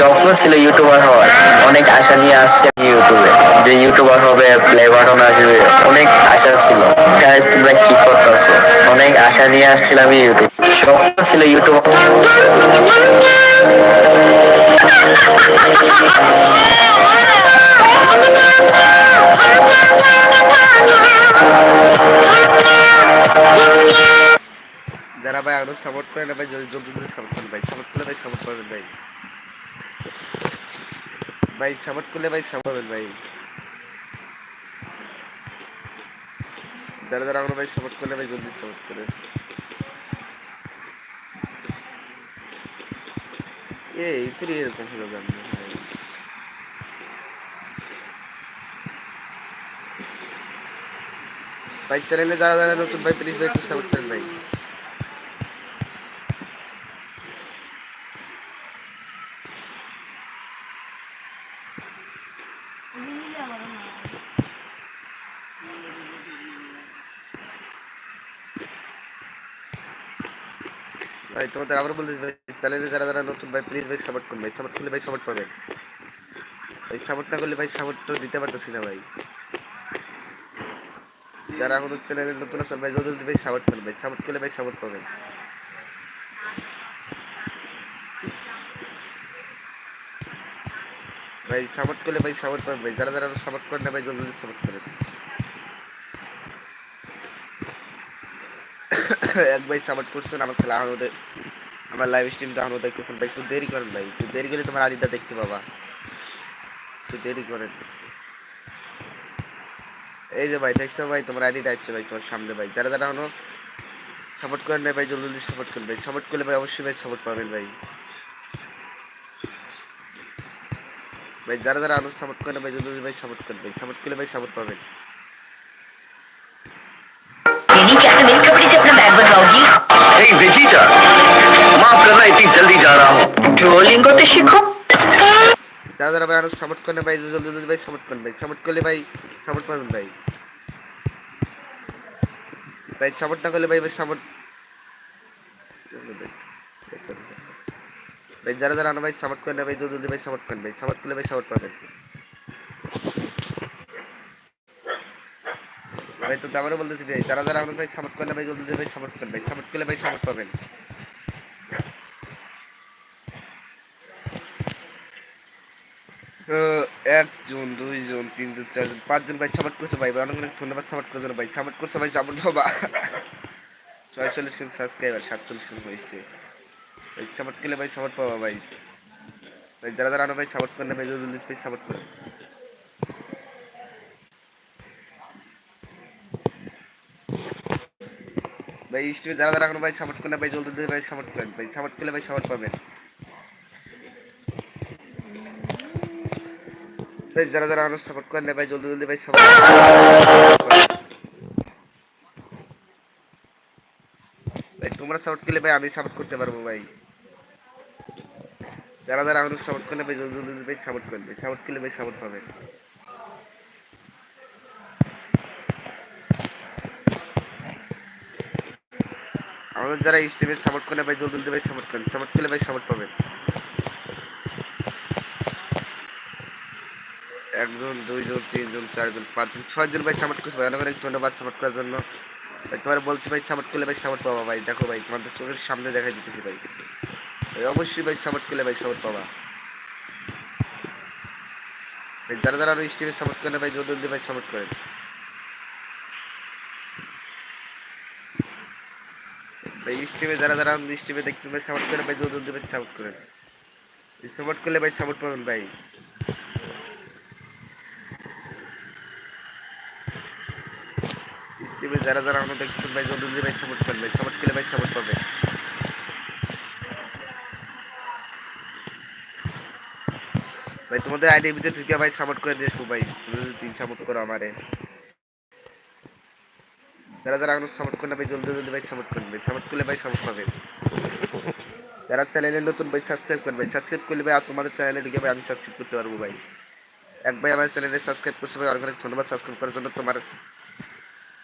স্বপ্ন ছিল ইউটিউবার হওয়ার। অনেক আশা নিয়ে আসছে ইউটিউবে যে ইউটিউবার হবে প্লে বাটন আসবে, অনেক আশা ছিল। গাইস তোমরা কি করতেছো? অনেক আশা নিয়ে আসছিলাম ইউটিউব স্বপ্ন ছিল ইউটিউব যারা ভাই আরও সাপোর্ট করে না ভাই, জলদি জলদি সাপোর্ট করেন ভাই। সাপোর্ট করলে ভাই সাপোর্ট পাবেন ভাই। ভাই সাপোর্ট করলে ভাই পাবেন ভাই। যারা যারা আমরা ভাই সাপোর্ট করলে ভাই জলদি সাপোর্ট করে। এই তুই এরকম হলো ভাই? ভাই চ্যানেলে যারা যারা নতুন, ভাই প্লিজ ভাই, একটু সাপোর্ট করেন ভাই। ভাই, তোমাদের আবার বলতেছি ভাই, চ্যানেলে যারা যারা নতুন, ভাই প্লিজ ভাই সাপোর্ট করুন, ভাই। সাপোর্ট করলে, ভাই সাপোর্ট পাবেন। ভাই সাপোর্ট না করলে, ভাই সাপোর্ট তো দিতে পারতেছি না, ভাই। যারা এখন চ্যানেলে নতুন আছেন, ভাই, জলদি ভাই সাপোর্ট করেন, ভাই। সাপোর্ট করলে, ভাই সাপোর্ট পাবেন। ভাই সাপোর্ট করলে, ভাই সাপোর্ট পাবেন, ভাই। যারা যারা সাপোর্ট করেন না, ভাই, জলদি সাপোর্ট করেন। এক ভাই সাপোর্ট করছেন, আমার খেলা আহমদে। আমার লাইভ স্ট্রিমটা আহমদ দেখতেছেন। ভাই, একটু দেরি করেন ভাই। একটু দেরি করে তোমার আদিটা দেখতে পাবা। একটু দেরি করেন। এই যে ভাই, দেখছ ভাই, তোমার আইডিটা আসছে ভাই তোমার সামনে ভাই। যারা যারা এখনও সাপোর্ট করেন ভাই, জলদি জলদি সাপোর্ট করেন ভাই। সাপোর্ট করলে ভাই অবশ্যই ভাই সাপোর্ট পাবেন ভাই। ভাই, যারা যারা এখনও সাপোর্ট করেন ভাই, জলদি ভাই সাপোর্ট করেন ভাই। সাপোর্ট করলে ভাই সাপোর্ট পাবেন। মাফ করনা ইতনি জলদি যা রহা হুঁ ट्रोलिंग को तो सीखो যারা যারা ভাই আরো সাপোর্ট করেন না ভাই জলদি জলদি ভাই সাপোর্ট করেন ভাই সাপোর্ট করলে ভাই সাপোর্ট পাবেন ভাই ভাই সাপোর্ট না করলে ভাই ভাই সাপোর্ট ভাই যারা যারা আনো ভাই সাপোর্ট করেন না ভাই জলদি জলদি ভাই সাপোর্ট করেন ভাই সাপোর্ট করলে ভাই সাপোর্ট পাবেন ভাই তো আবারও বলতেছি ভাই যারা যারা আনো ভাই সাপোর্ট করেন না ভাই জলদি জলদি ভাই সাপোর্ট করেন ভাই সাপোর্ট করলে ভাই সাপোর্ট পাবেন একজন দুইজন, তিনজন, চারজন, পাঁচজন ভাই সাপোর্ট করছে ভাই ভাই অনেক অনেক ধন্যবাদ সাপোর্ট জন্য ভাই। সাপোর্ট করছে ভাই সাপোর্ট বাবা ছয়চল্লিশ কিন্তু সাবস্ক্রাইবার সাতচল্লিশ কিন্তু হয়েছে। ভাই সাপোর্ট করলে ভাই সাপোর্ট পাবা ভাই। ভাই, যারা যারা ভাই সাপোর্ট করেন ভাই, জলদি ভাই সাপোর্ট করেন। ভাই স্ট্রিমে যারা যারা ভাই সাপোর্ট করেন ভাই, জলদি ভাই সাপোর্ট করেন। ভাই সাপোর্ট করলে ভাই সাপোর্ট পাবেন। ভাই, যারা যারা আনো সাপোর্ট করেন না ভাই, জলদি জলদি ভাই সাপোর্ট ভাই, তোমরা সাপোর্ট করলে ভাই, আমি সাপোর্ট করতে পারব ভাই। যারা যারা আমাদের সাপোর্ট করলে ভাই, জলদি জলদি ভাই সাপোর্ট করেন ভাই সাপোর্ট করলে ভাই সাপোর্ট পাবেন। আমাদের যারা স্ট্রিমে সাপোর্ট করে ভাই, জলদি জলদি ভাই সাপোর্ট করেন সাপোর্ট করলে ভাই সাপোর্ট পাবেন। একজন, দুইজন, তিনজন, চারজন, পাঁচজন, ছয়জন ভাই সাপোর্ট করছে ভাই। অনেক অনেক ধন্যবাদ সাপোর্ট করার জন্য। তোমার বলছি ভাই সাপোর্ট করলে ভাই সাপোর্ট পাবা ভাই। দেখো ভাই, তোমাদের চোখের সামনে দেখাই দিতেছি ভাই। অবশ্যই ভাই সাপোর্ট করলে ভাই সাপোর্ট পাবা। ভাই, যারা যারা আমি স্টিমে সাপোর্ট করেন ভাই, জলদি ভাই সাপোর্ট করেন। ভাই স্টিমে যারা যারা আমি স্টিমে দেখছেন ভাই সাপোর্ট করেন ভাই, জলদি ভাই সাপোর্ট করেন। সাপোর্ট করলে ভাই সাপোর্ট পাবেন ভাই। ইউটিউবে যারা যারা আমরা দেখতেছেন ভাই জলদি ভাই সাপোর্ট করবে সাপোর্ট করলে ভাই সাপোর্ট পাবে। ভাই, তোমাদের আইডির ভিতরে ঢুকে ভাই সাপোর্ট করে দিয়েছ ভাই। তুমি যদি তিন সাপোর্ট করো আমারে। যারা যারা এখন সাপোর্ট করেন না ভাই, জলদি জলদি ভাই সাপোর্ট ভাই সাপোর্ট করলে ভাই সাপোর্ট পাবে। যারা চ্যানেলে নতুন ভাই সাবস্ক্রাইব করবে সাবস্ক্রাইব করলে ভাই তোমাদের চ্যানেলে ঢুকে ভাই আমি সাবস্ক্রাইব করতে পারব ভাই। এক ভাই আমার চ্যানেলে সাবস্ক্রাইব করছে ভাই, অনেক ধন্যবাদ সাবস্ক্রাইব করার জন্য তোমার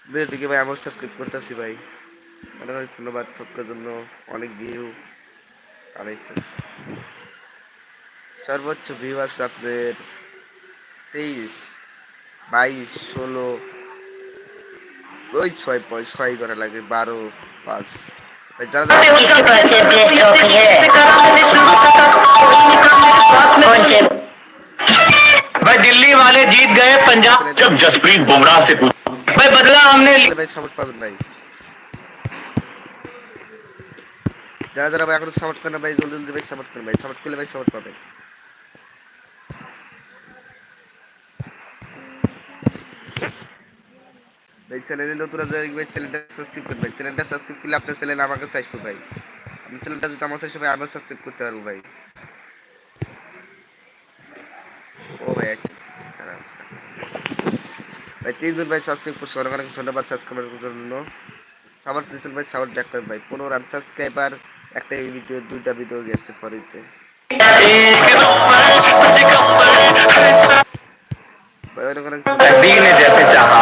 ভিডিওটিকে ভাই আমার সাবস্ক্রাইব করতেছি ভাই অনেক অনেক ধন্যবাদ সবটার জন্য অনেক ভিউ আড়াইশো সর্বোচ্চ ভিউ আছে আপনার তেইশ বাইশ ষোলো ওই ছয় পয় ছয় করা লাগে বারো পাঁচ ভাই যারা যারা किसके पास है बेस्ट ट्रॉफी है कौन से भाई दिल्ली वाले जीत गए पंजाब जब जसप्रीत बुमराह से पूछा भाई बदला हमने लिया ভাই সাপোর্ট পাবেন ভাই যারা যারা ভাই এখন সাপোর্ট করেন ভাই জলদি জলদি ভাই সাপোর্ট করেন ভাই সাপোর্ট করলে ভাই সাপোর্ট পাবেন ভাই চ্যানেলে নতুন আছে ভাই চ্যানেলটা সাবস্ক্রাইব করবেন ভাই চ্যানেলটা সাবস্ক্রাইব করলে আপনার চ্যানেল আমাকে সাইজ করবে ভাই আমি চ্যানেলটা যদি আমার সাইজ হবে আমিও সাবস্ক্রাইব করতে পারবো ভাই ভাই তিনজন ভাই সাবস্ক্রাইব করছে অনেক অনেক ধন্যবাদ সাবস্ক্রাইবার জন্য সাবার দিয়েছেন ভাই সাবার ব্যাক করেন ভাই পনেরো রান সাবস্ক্রাইবার একটা ভিডিও দুইটা ভিডিও গেছে পরেতে ভাই অনেক অনেক तकदीर ने जैसे चाहा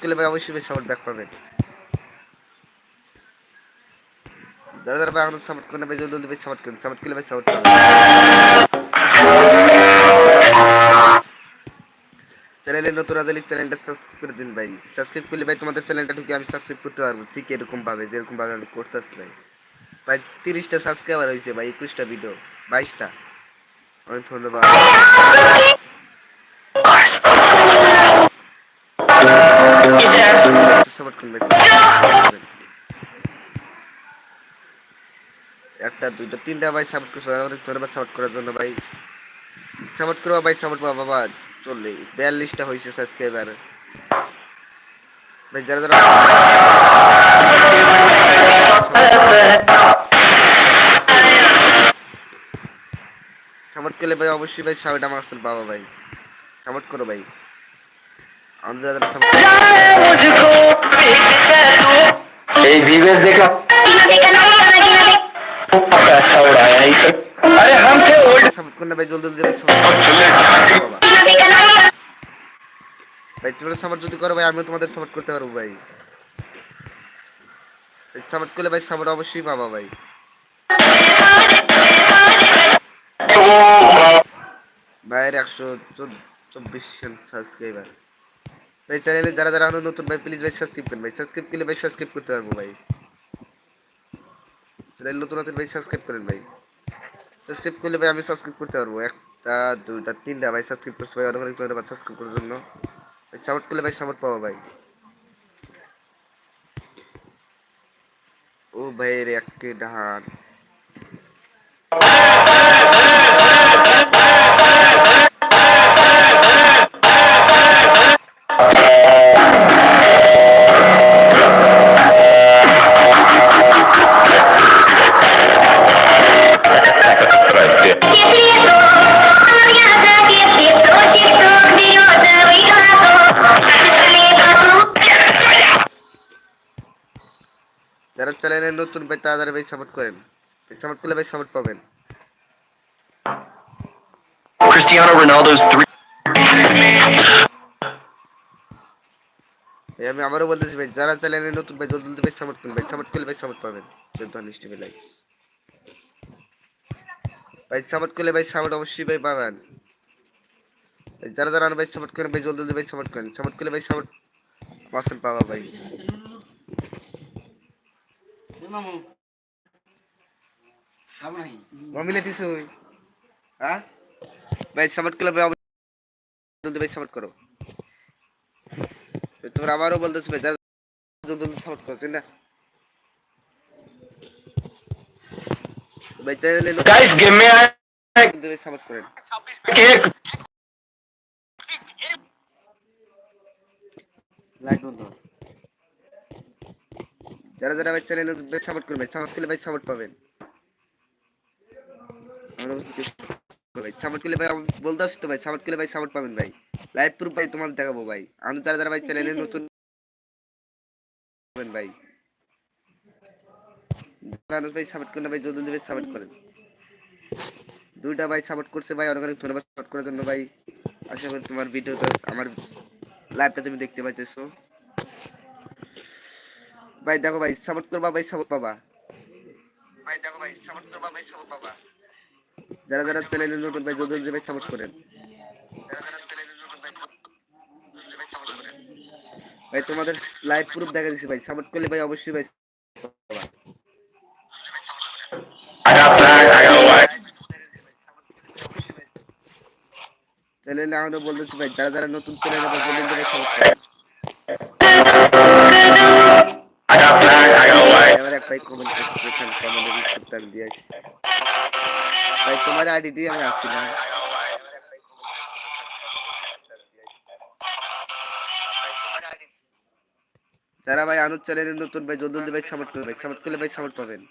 করলে ভাই অবশ্যই ভাই সাপোর্ট ব্যাক পাবেন যারা যারা ভাই এখন সাপোর্ট করেন ভাই জলদি জলদি ভাই সাপোর্ট করেন সাপোর্ট করলে ভাই সাপোর্ট পাবেন চ্যানেলে নতুন আদালি চ্যানেলটা সাবস্ক্রাইব করে দিন ভাই। সাবস্ক্রাইব করলে ভাই তোমাদের চ্যানেলটা ঢুকে আমি সাবস্ক্রাইব করতে পারব। ঠিক এরকম ভাবে যেরকম ভাবে আমি করতেছি ভাই। ভাই তিরিশটা সাবস্ক্রাইবার হয়েছে ভাই একুশটা ভিডিও বাইশটা। অনেক ধন্যবাদ। সাপোর্ট করুন ভাই support করবেন। একটা দুইটা তিনটা ভাই সাপোর্ট করছে আমাদের ধন্যবাদ সাপোর্ট করার জন্য ভাই। সাপোর্ট করো ভাই সাপোর্ট করো। বাবা চল্লিশ বিয়াল্লিশটা হয়েছে সাবস্ক্রাইবার ভাই যারা যারা সাপোর্ট করলে ভাই অবশ্যই ভাই সাপোর্ট আমার আসতে বাবা ভাই সাপোর্ট করো ভাই। আমরা যারা সাপোর্ট এই ভিডিওস দেখা अरे हम थे ओल्ड সাপোর্ট করলে ভাই জলদি জলদি ভাই support করো বাবা। ভাই তোমরা সাপোর্ট যদি করো ভাই আমিও তোমাদের সাপোর্ট করতে পারবো ভাই সাপোর্ট করলে ভাই সাপোর্ট অবশ্যই পাবা ভাই ভাইয়ের একশো চব্বিশ সাবস্ক্রাইবার ভাই চ্যানেলে যারা যারা এখনো নতুন ভাই প্লিজ ভাই সাবস্ক্রাইব করেন ভাই সাবস্ক্রাইব করলে ভাই সাবস্ক্রাইব করতে পারবো ভাই চ্যানেল নতুন আছেন ভাই সাবস্ক্রাইব করেন ভাই। সাবস্ক্রাইব করলে ভাই আমি সাবস্ক্রাইব করতে পারব। একটা, দুইটা, তিনটা ভাই সাবস্ক্রাইব করছে ভাই অনেক অনেক ধন্যবাদ সাবস্ক্রাইব করার জন্য। সাপোর্ট করলে ভাই সাপোর্ট পাবো ভাই। ও ভাই রে ডান। চ্যানেলে নতুন ভাই তাড়াতাড়ি ভাই সাপোর্ট করেন সাপোর্ট করলে ভাই সাপোর্ট পাবেন Cristiano Ronaldo's three এই আমি আবারও বলতেছি ভাই যারা চ্যানেলে নতুন ভাই জলদি জলদি ভাই সাপোর্ট করেন ভাই সাপোর্ট করলে ভাই সাপোর্ট পাবেন নিষ্টি ভাই ভাই সাপোর্ট করলে ভাই সাপোর্ট অবশ্যই ভাই পাবেন যারা যারা ভাই সাপোর্ট করেন ভাই জলদি জলদি ভাই সাপোর্ট করেন সাপোর্ট করলে ভাই সাপোর্ট মাসুল পাবা ভাই মমিলে দিছো হ্যাঁ ভাই সাপোর্ট করলে ভাই অবশ্যই জলদি ভাই সাপোর্ট করো তোমরা আবারও বলতেছো ভাই যারা জলদি জলদি সাপোর্ট করো তাই না ভাই চ্যানেলে guys give me a ভাই সাপোর্ট করেন के লাইট বন্ধ যারা যারা ভাই চ্যানেল সাপোর্ট করবে সাপোর্ট করলে ভাই সাপোর্ট পাবেন। ভাই। সাপোর্ট করলে ভাই বলতে আসছি তো ভাই সাপোর্ট করলে ভাই সাপোর্ট পাবেন ভাই। লাইভ প্রুফ ভাই তোমাদের দেখাবো ভাই। আমি যারা যারা ভাই চ্যানেলে নতুন ভাই। ভাই সাপোর্ট করেন ভাই জলদি ভাই সাপোর্ট করেন। দুইটা ভাই সাপোর্ট করছে ভাই অনেক অনেক ধন্যবাদ সাপোর্ট করার জন্য ভাই। আশা করি তোমার ভিডিওটা আমার লাইভটা তুমি দেখতে পাইতেছো। ভাই দেখো ভাই সাপোর্ট করবা ভাই সাপোর্ট পাবা। ভাই দেখো ভাই সাপোর্ট করবা ভাই সাপোর্ট পাবা। যারা যারা চ্যানেলে নতুন ভাই জলদি জলদি ভাই সাপোর্ট করেন। যারা যারা চ্যানেলে নতুন ভাই তোমাদের লাইভ প্রুফ দেখা দিচ্ছি ভাই সাপোর্ট করলে ভাই অবশ্যই ভাই. চ্যানেলে আমরা বলতেছি ভাই যারা যারা নতুন চ্যানেলে ভাই জলদি জলদি ভাই সাপোর্ট করেন আমার এক ভাই কমেন্ট করছে এখানে কমেন্টের উত্তরটা আমি দিয়ে আসি। ভাই তোমার আইডিটি আমি আসছি না। যারা ভাই আনুর চ্যানেলে নতুন ভাই জলদি ভাই সাপোর্ট করবে ভাই সাপোর্ট করলে ভাই সাপোর্ট পাবেন।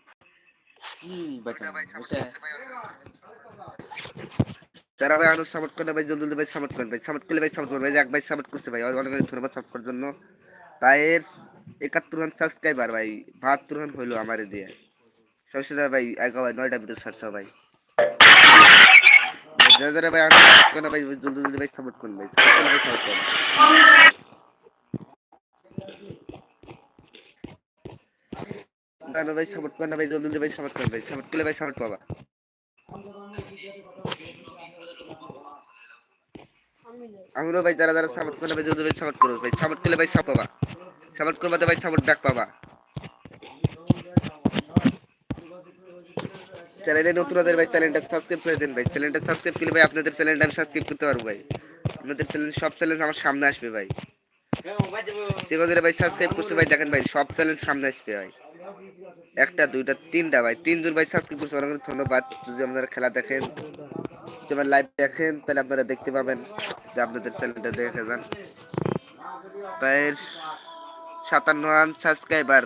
যারা ভাই আনুর সাপোর্ট করলে ভাই জলদি ভাই সাপোর্ট করেন ভাই সাপোর্ট করলে ভাই সাপোর্ট করবেন। এক ভাই সাপোর্ট করছে ভাই অনেক অনেক ধন্যবাদ সাপোর্ট করার জন্য। ভাইয়ের একাত্তর রান সাবস্ক্রাইবার ভাই, বাহাত্তর রান হইল আমারে দিয়ে। সবসময় ভাই একা ভাই, নয়টা ভিডিও ছাড়ছে ভাই। সাপোর্ট করেন সাপোর্ট করুন। সাপোর্ট সাপোর্ট করুন সাপোর্ট করেন সাপোর্ট করেন সাপোর্ট সাপোর্ট পাবা। আমিও ভাই, যারা যারা সাপোর্ট করে ভাই, জলদি ভাই সাপোর্ট করো, ভাই সাপোর্ট করলে ভাই সাপ পাবা। সাপোর্ট করবা তো ভাই, সাপোর্ট ব্যাক পাবা। চ্যানেলে নতুন হলে ভাই চ্যানেলটা সাবস্ক্রাইব করে দেন ভাই। চ্যানেলটা সাবস্ক্রাইব করলে ভাই আপনাদের চ্যানেলটা আমি সাবস্ক্রাইব করতে পারব ভাই। আপনাদের চ্যানেল সব চ্যানেল আমার সামনে আসবে ভাই। যে কদিন ভাই সাবস্ক্রাইব করছে ভাই, দেখেন ভাই, সব চ্যানেল সামনে আসবে ভাই। একটা, দুইটা, তিনটা ভাই। তিনজন ভাই সাবস্ক্রাইব করছে, অনেক ধন্যবাদ। যদি আপনারা খেলা দেখেন, যদি আমার লাইভ দেখেন, তাহলে আপনারা দেখতে পাবেন যে আপনাদের চ্যানেলটা দেখে যান। ভাইয়ের সাতান্ন হান সাবস্ক্রাইবার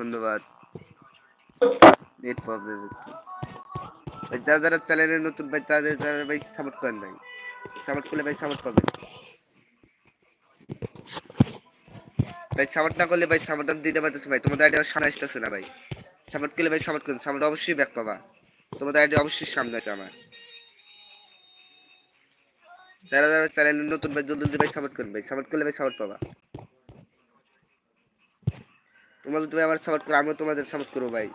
ধন্যবাদ নেট প্রবলেম যারা যারা চ্যানেলে নতুন, ভাই তাদের যারা ভাই সাপোর্ট করেন ভাই। সাপোর্ট করলে ভাই সাপোর্ট পাবেন। ভাই সাপোর্ট না করলে ভাই সাপোর্ট দিতে পারতেছি ভাই। তোমাদের আইডিয়া সামনে আসতেছে না ভাই। সাপোর্ট করলে ভাই সাপোর্ট করুন। সাপোর্ট অবশ্যই ব্যাক পাবা। তোমাদের আইডিয়া অবশ্যই সামনে আসবে আমার। যারা যারা চ্যানেলে নতুন ভাই, জলদি ভাই সাপোর্ট করেন ভাই সাপোর্ট করলে ভাই সাপোর্ট পাবা। তোমরা যদি ভাই আমার সাপোর্ট করো, আমিও তোমাদের সাপোর্ট করব ভাই।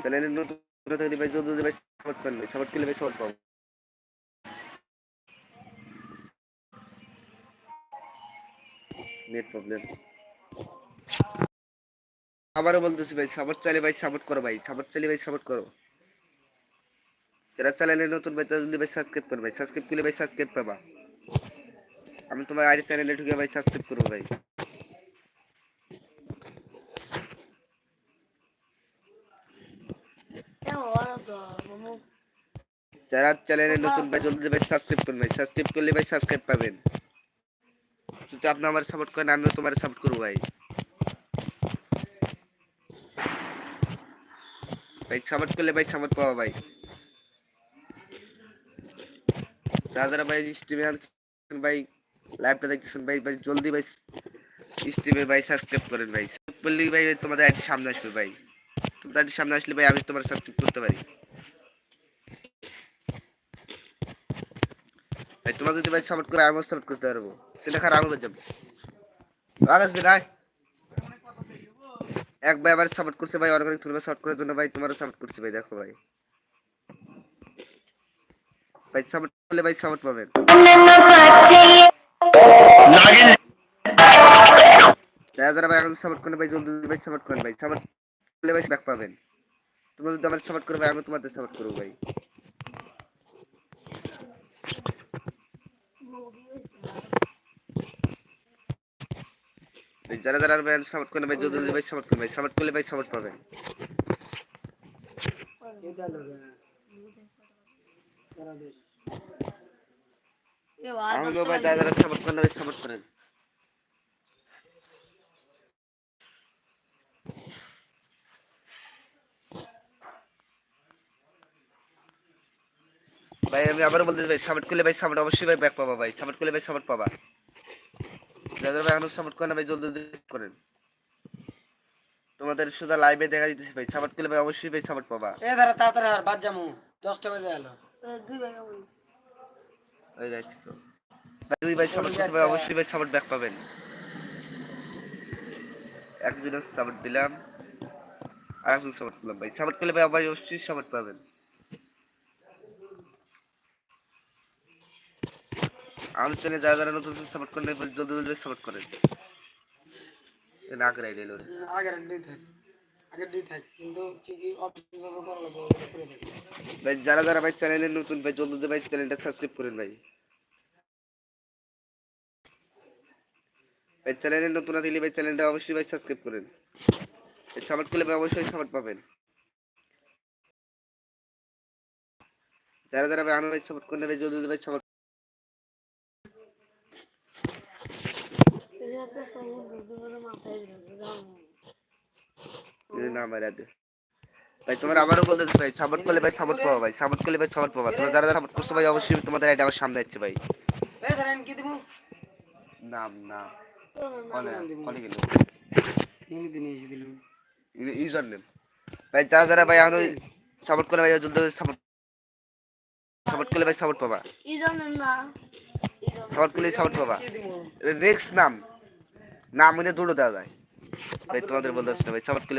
চ্যানেলে নতুন থাকলে ভাই, জলদি ভাই সাপোর্ট ভাই সাপোর্ট করলে ভাই সাপোর্ট পাবো। নেট প্রবলেম আবারও বলতেছি ভাই সাপোর্ট চাইলে ভাই সাপোর্ট করো ভাই সাপোর্ট চাইলে ভাই সাপোর্ট করো। যারা চ্যানেলে নতুন ভাই তারা জলদি ভাই সাবস্ক্রাইব করো ভাই। সাবস্ক্রাইব করলে ভাই সাবস্ক্রাইব পাবা। আমি তোমার আইডি চ্যানেলে ঢুকে ভাই সাবস্ক্রাইব করব ভাই। যারা চ্যানেলে নতুন ভাই জলদি ভাই সাবস্ক্রাইব করুন ভাই। সাবস্ক্রাইব করলে ভাই সাবস্ক্রাইব পাবেন। যদি আপনি আমার সাপোর্ট করেন, আমিও তোমার সাপোর্ট করব ভাই। ভাই সাপোর্ট করলে ভাই সাপোর্ট পাওয়া ভাই। যারা ভাই স্ট্রিমে ভাই লাইভটা দেখতেছেন ভাই ভাই, জলদি ভাই স্ট্রিমে ভাই সাবস্ক্রাইব করেন ভাই। করলেই ভাই তোমাদের আইডি সামনে আসবে ভাই। তোমাদের সামনে আসলে ভাই, আমি তোমার সাবস্ক্রাইব করতে পারি। ভাই তোমার যদি ভাই সাপোর্ট করে, আমিও সাপোর্ট করতে পারব। সেটা খারাপ আমি যাব আকাশ দিন আয় এক ভাই আমার সাপোর্ট করছে ভাই, অনেক অনেক ধন্যবাদ সাপোর্ট করার জন্য ভাই, তোমারও সাপোর্ট করছে ভাই, দেখো ভাই। ভাই সাপোর্ট করলে ভাই সাউন্ড পাবেন। এখন সাপোর্ট করেন ভাই জলদি ভাই সাপোর্ট করেন ভাই। সাপোর্ট করলে ভাই ব্যাক পাবেন। তোমরা যদি আমার সাপোর্ট করো ভাই আমি তোমাদের সাপোর্ট করব ভাই। যারা যারা ভাই সাপোর্ট করেন ভাই জলদি ভাই সাপোর্ট করেন ভাই। সাপোর্ট করলে ভাই সাপোর্ট পাবেন। এটা ভাই যারা যারা সাপোর্ট করেন সাপোর্ট করেন। ভাই আমি আবার বলতে ভাই সাপোর্ট করলে ভাই সাপোর্ট অবশ্যই ভাই ব্যাক পাবা ভাই সাপোর্ট করলে ভাই সাপোর্ট পাবা। যাদের ভাই এখন সাপোর্ট করেন ভাই জলদি জলদি করেন। তোমাদের শুধু লাইভে দেখা দিতেছি ভাই সাপোর্ট করলে ভাই অবশ্যই ভাই সাপোর্ট পাবা। এ দাঁড়া তাড়াতাড়ি আর বাদ যামু দশটা বাজে এলো ওই যাচ্ছি তো। দুই ভাই সাপোর্ট করতে ভাই, অবশ্যই ভাই সাপোর্ট ব্যাক পাবেন। একজনের সাপোর্ট দিলাম আর একজন সাপোর্ট করলাম ভাই। সাপোর্ট করলে ভাই আবার অবশ্যই সাপোর্ট পাবেন। আমার চ্যানেলে যারা যারা নতুন সাপোর্ট করেন জলদি জলদি সাপোর্ট করেন। লোরে ভাই যারা যারা ভাই চ্যানেলে নতুন ভাই জলদি ভাই চ্যানেলটা সাবস্ক্রাইব করেন ভাই। ভাই চ্যানেলে নতুন না দিলে ভাই চ্যানেলটা অবশ্যই ভাই সাবস্ক্রাইব করেন। সাপোর্ট করলে ভাই অবশ্যই সাপোর্ট পাবেন। যারা যারা ভাই আমি ভাই সাপোর্ট করেন ভাই জলদি জলদি ভাই সাপোর্ট না আমার আদে ভাই তোমার আবারও বলতেছি ভাই সাপোর্ট করলে ভাই সাপোর্ট পাবা ভাই সাপোর্ট করলে ভাই সাপোর্ট পাবা। তোমরা যারা যারা সাপোর্ট করছ ভাই অবশ্যই তোমাদের আইডি আমার সামনে যাচ্ছে ভাই। নাম না। কলে কলে গেল নিয়ে দিন এসে দিলাম। ইউজার নেম ভাই যারা যারা ভাই এখন সাপোর্ট করলে ভাই জলদি সাপোর্ট সাপোর্ট করলে ভাই সাপোর্ট পাবা। সাপোর্ট করলে সাপোর্ট পাবা। নেক্সট নাম। নাম মনে দুটো দেওয়া যায়। ভাই তোমাদের বলতে ভাই সাপোর্ট করলে ভাই